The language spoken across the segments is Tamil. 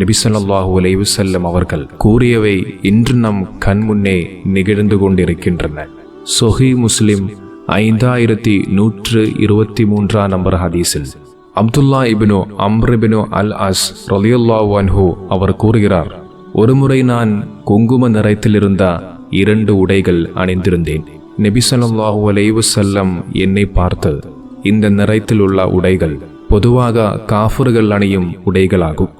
நபிசல்லாஹு அலைவுசல்லம் அவர்கள் கூறியவை இன்று நம் கண்முன்னே நிகழ்ந்து கொண்டிருக்கின்றன. சொஹி முஸ்லிம் ஐந்தாயிரத்தி நூற்று இருபத்தி மூன்றாம் நம்பர் ஹதீஸில் அப்துல்லா இபினோ அம்ரிபினோ அல் அஸ் ரலியுல்லா வன்ஹு அவர் கூறுகிறார் ஒருமுறை நான் குங்கும நிறத்திலிருந்த இரண்டு உடைகள் அணிந்திருந்தேன். நபிசல்லாஹு அலைவுசல்லம் என்னை பார்த்து இந்த நிறத்தில் உள்ள உடைகள் பொதுவாக காஃபர்கள் அணியும் உடைகளாகும்.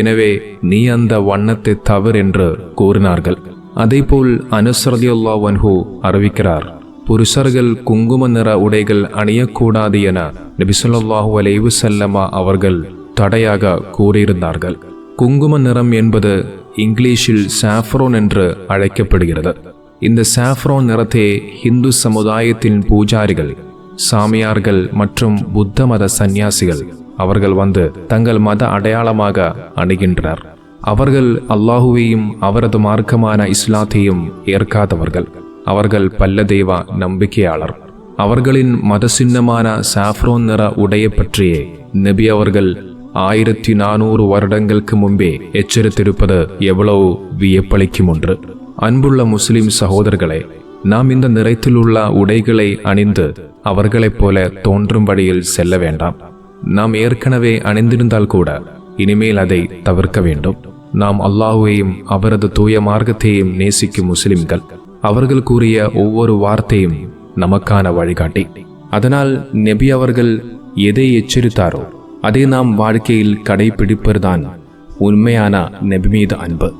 எனவே நீ அந்த வண்ணத்தை தவறு என்று கூறினார்கள். அதேபோல் அனுசரதியுல்லா வன்ஹு அறிவிக்கிறார் புருஷர்கள் குங்கும நிற உடைகள் அணியக்கூடாது என நபிசுல்லாஹு அலைவு செல்லமா அவர்கள் தடையாக கூறியிருந்தார்கள். குங்கும நிறம் என்பது இங்கிலீஷில் சாஃப்ரோன் என்று அழைக்கப்படுகிறது. இந்த சாஃப்ரோன் நிறத்தை ஹிந்து சமுதாயத்தின் பூஜாரிகள் சாமியார்கள் மற்றும் புத்த மத சந்நியாசிகள் அவர்கள் வந்து தங்கள் மத அடையாளமாக அணுகின்றனர். அவர்கள் அல்லாஹுவையும் அவரது மார்க்கமான இஸ்லாத்தையும் ஏற்காதவர்கள். அவர்கள் பல்லதேவா நம்பிக்கையாளர். அவர்களின் மத சின்னமான சாஃப்ரோன் நிற உடைய பற்றியே நபி அவர்கள் ஆயிரத்தி நானூறு வருடங்களுக்கு முன்பே எச்சரித்திருப்பது எவ்வளவு வியப்பளிக்கும் ஒன்று. அன்புள்ள முஸ்லிம் சகோதரர்களே நாம் இந்த நிறத்தில் உள்ள உடைகளை அணிந்து அவர்களைப் போல தோன்றும் வழியில் செல்ல வேண்டாம். நாம் ஏற்கனவே அணிந்திருந்தால் கூட இனிமேல் அதை தவிர்க்க வேண்டும். நாம் அல்லாஹுவையும் அவரது தூய மார்க்கத்தையும் நேசிக்கும் முஸ்லிம்கள். அவர்கள் கூறிய ஒவ்வொரு வார்த்தையும் நமக்கான வழிகாட்டி. அதனால் நெபி அவர்கள் எதை எச்சரித்தாரோ அதை நாம் வாழ்க்கையில் கடைபிடிப்பதுதான் உண்மையான நெபி மீது அன்பு.